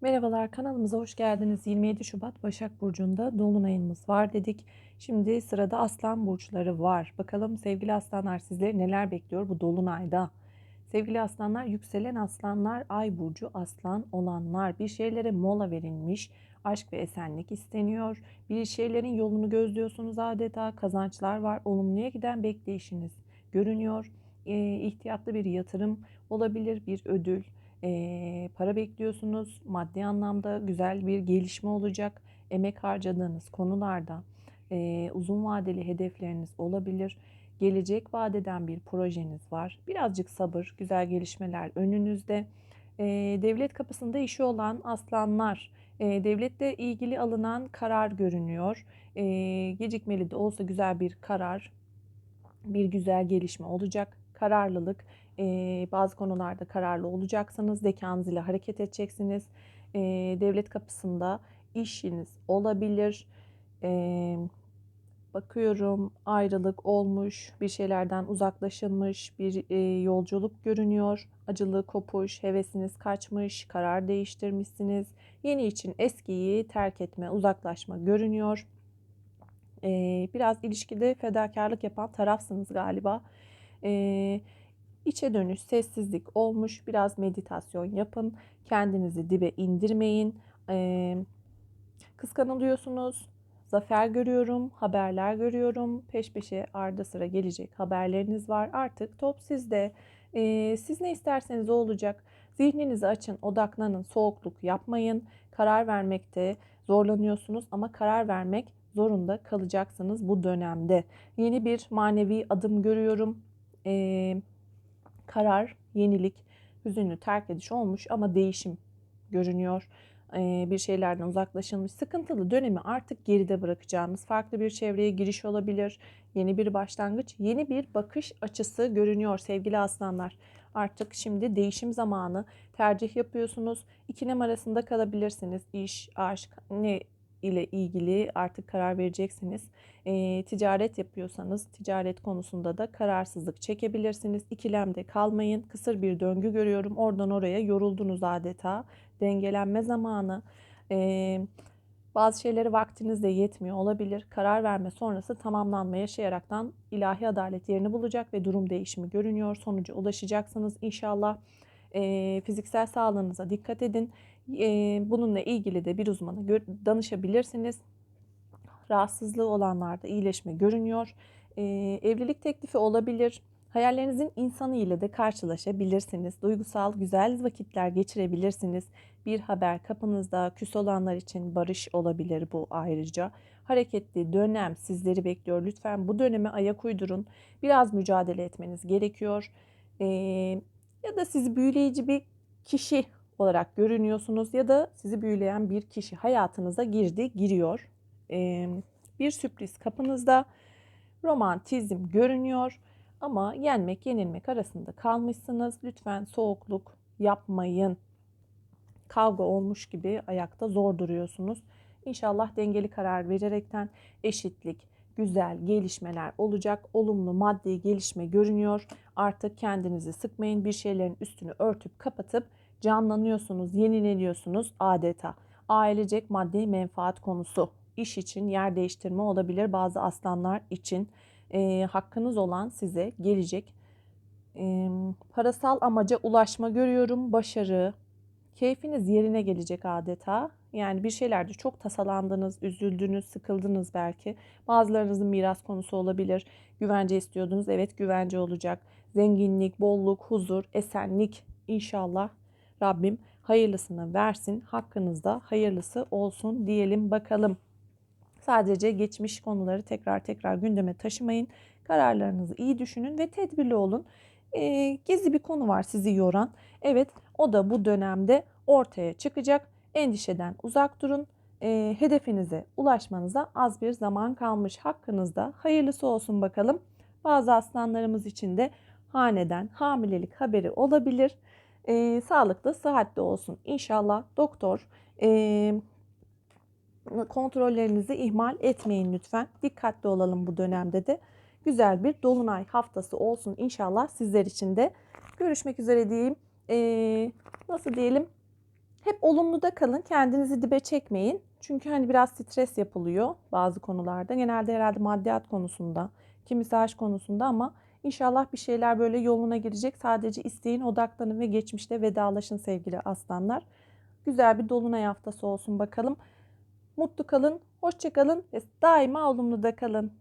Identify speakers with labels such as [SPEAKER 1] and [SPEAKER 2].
[SPEAKER 1] Merhabalar kanalımıza hoş geldiniz. 27 Şubat Başak Burcu'nda Dolunay'ımız var dedik. Şimdi sırada Aslan Burçları var. Bakalım sevgili aslanlar sizleri neler bekliyor bu Dolunay'da? Sevgili aslanlar, yükselen aslanlar, ay burcu aslan olanlar, bir şeylere mola verilmiş, aşk ve esenlik isteniyor. Bir şeylerin yolunu gözlüyorsunuz adeta, kazançlar var, olumluya giden bekleyişiniz görünüyor. E, ihtiyatlı bir yatırım olabilir, bir ödül, e, para bekliyorsunuz. Maddi anlamda güzel bir gelişme olacak. Emek harcadığınız konularda e, uzun vadeli hedefleriniz olabilir. Gelecek vadeden bir projeniz var. Birazcık sabır, güzel gelişmeler önünüzde. E, devlet kapısında işi olan aslanlar, e, devletle ilgili alınan karar görünüyor. E, gecikmeli de olsa güzel bir karar, bir güzel gelişme olacak. Kararlılık, e, bazı konularda kararlı olacaksınız. Zekanız ile hareket edeceksiniz. E, devlet kapısında işiniz olabilir. E, bakıyorum ayrılık olmuş, bir şeylerden uzaklaşılmış, bir e, yolculuk görünüyor. Acılı, kopuş, hevesiniz kaçmış, karar değiştirmişsiniz. Yeni için eskiyi terk etme, uzaklaşma görünüyor. Biraz ilişkide fedakarlık yapan tarafsınız galiba. E, içe dönüş, sessizlik olmuş. Biraz meditasyon yapın. Kendinizi dibe indirmeyin. E, kıskanılıyorsunuz zafer görüyorum, haberler görüyorum. Peş peşe ardı sıra gelecek haberleriniz var. Artık top sizde. Ee, siz ne isterseniz o olacak. Zihninizi açın, odaklanın, soğukluk yapmayın. Karar vermekte zorlanıyorsunuz ama karar vermek zorunda kalacaksınız bu dönemde. Yeni bir manevi adım görüyorum. Ee, karar, yenilik, hüzünlü terk ediş olmuş ama değişim görünüyor bir şeylerden uzaklaşılmış sıkıntılı dönemi artık geride bırakacağınız farklı bir çevreye giriş olabilir. Yeni bir başlangıç, yeni bir bakış açısı görünüyor sevgili aslanlar. Artık şimdi değişim zamanı tercih yapıyorsunuz. İkilem arasında kalabilirsiniz. İş, aşk ne ile ilgili artık karar vereceksiniz. E, ticaret yapıyorsanız ticaret konusunda da kararsızlık çekebilirsiniz. İkilemde kalmayın. Kısır bir döngü görüyorum. Oradan oraya yoruldunuz adeta. Dengelenme zamanı. E, bazı şeyleri vaktiniz de yetmiyor olabilir. Karar verme sonrası tamamlanma yaşayaraktan ilahi adalet yerini bulacak ve durum değişimi görünüyor. Sonuca ulaşacaksınız inşallah. E, fiziksel sağlığınıza dikkat edin. E, bununla ilgili de bir uzmana danışabilirsiniz. Rahatsızlığı olanlarda iyileşme görünüyor. E, evlilik teklifi olabilir. Hayallerinizin insanı ile de karşılaşabilirsiniz. Duygusal güzel vakitler geçirebilirsiniz. Bir haber kapınızda küs olanlar için barış olabilir bu ayrıca. Hareketli dönem sizleri bekliyor. Lütfen bu döneme ayak uydurun. Biraz mücadele etmeniz gerekiyor. Ee, ya da sizi büyüleyici bir kişi olarak görünüyorsunuz ya da sizi büyüleyen bir kişi hayatınıza girdi, giriyor. Ee, bir sürpriz kapınızda romantizm görünüyor ama yenmek yenilmek arasında kalmışsınız. Lütfen soğukluk yapmayın. Kavga olmuş gibi ayakta zor duruyorsunuz. İnşallah dengeli karar vererekten eşitlik, güzel gelişmeler olacak. Olumlu maddi gelişme görünüyor. Artık kendinizi sıkmayın. Bir şeylerin üstünü örtüp kapatıp canlanıyorsunuz, yenileniyorsunuz adeta. Ailecek maddi menfaat konusu. İş için yer değiştirme olabilir bazı aslanlar için. E, hakkınız olan size gelecek. E, parasal amaca ulaşma görüyorum. Başarı, keyfiniz yerine gelecek adeta. Yani bir şeylerde çok tasalandınız, üzüldünüz, sıkıldınız belki. Bazılarınızın miras konusu olabilir. Güvence istiyordunuz. Evet güvence olacak. Zenginlik, bolluk, huzur, esenlik inşallah Rabbim hayırlısını versin. Hakkınızda hayırlısı olsun diyelim bakalım. Sadece geçmiş konuları tekrar tekrar gündeme taşımayın. Kararlarınızı iyi düşünün ve tedbirli olun. E, gizli bir konu var sizi yoran. Evet o da bu dönemde ortaya çıkacak. Endişeden uzak durun. E, hedefinize ulaşmanıza az bir zaman kalmış hakkınızda. Hayırlısı olsun bakalım. Bazı aslanlarımız için de haneden hamilelik haberi olabilir. E, sağlıklı, sıhhatli olsun. İnşallah doktor e, kontrollerinizi ihmal etmeyin lütfen. Dikkatli olalım bu dönemde de. Güzel bir dolunay haftası olsun inşallah sizler için de. Görüşmek üzere diyeyim. Ee, nasıl diyelim? Hep olumlu da kalın. Kendinizi dibe çekmeyin. Çünkü hani biraz stres yapılıyor bazı konularda. Genelde herhalde maddiyat konusunda, kimisi aşk konusunda ama inşallah bir şeyler böyle yoluna girecek. Sadece isteyin, odaklanın ve geçmişte vedalaşın sevgili aslanlar. Güzel bir dolunay haftası olsun bakalım. Mutlu kalın, hoşça kalın ve daima olumlu da kalın.